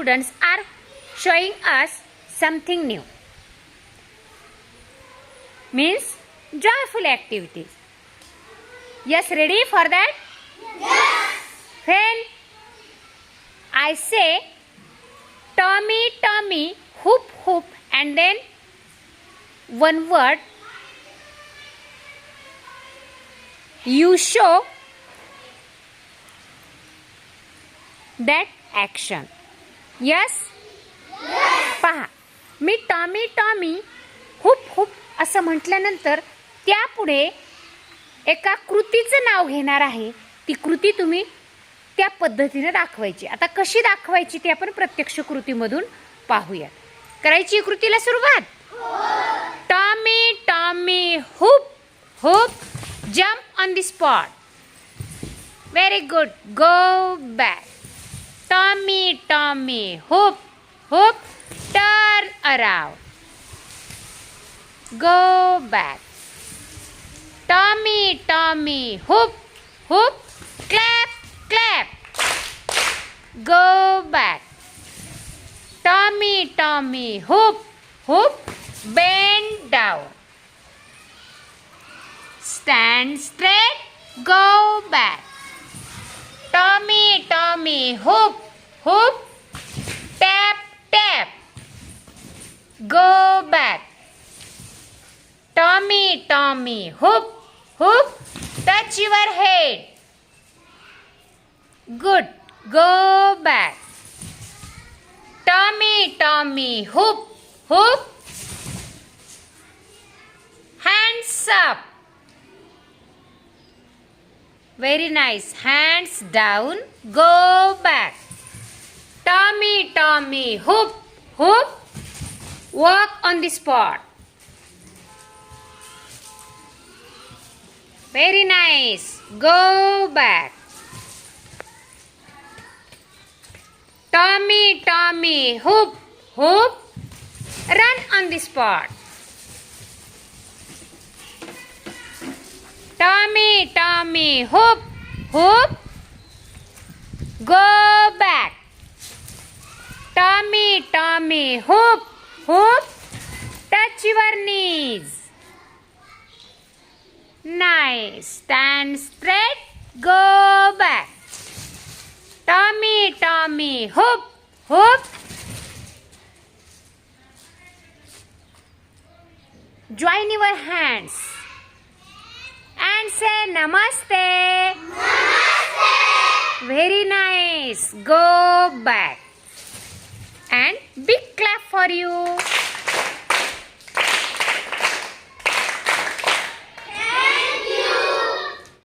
students are showing us something new. Means joyful activities. Yes, ready for that? Yes. When I say Tommy, Tommy, hoop, hoop, and then one word, you show that action. Yes पहा मी Tommy Tommy hoop hoop असं म्हटल्यानंतर त्यापुढे एका कृतीचं नाव घेणार आहे. ती कृती तुम्ही त्या पद्धतीने दाखवायची. आता कशी दाखवायची ती आपण प्रत्यक्ष कृतीमधून पाहूयात. करायची कृतीला सुरुवात? Tommy Tommy hoop hoop jump on the spot. Very good go back Tommy. Hoop, hoop, turn around. Go back. Tommy, Tommy. Hoop, hoop, clap, clap. Go back. Tommy, Tommy. Hoop, hoop, bend down. Stand straight, go back. Tommy, Tommy, hoop, hoop tap tap. Go back. Tommy tommy. Hoop hoop touch your head. Good go back. Tommy tommy. Hoop hoop. Hands up. Very nice. Hands down. Go Tommy, hoop, hoop. Walk on the spot. Very nice. Go back. Tommy, Tommy, hoop, hoop. Run on the spot. Tommy, Tommy, hoop, hoop. Go back. Tommy, Tommy, hoop, hoop. Touch your knees. Nice. Stand straight. Go back. Tommy, Tommy, hoop, hoop. Join your hands and say namaste. Namaste. Very nice. Go back. And big clap for you.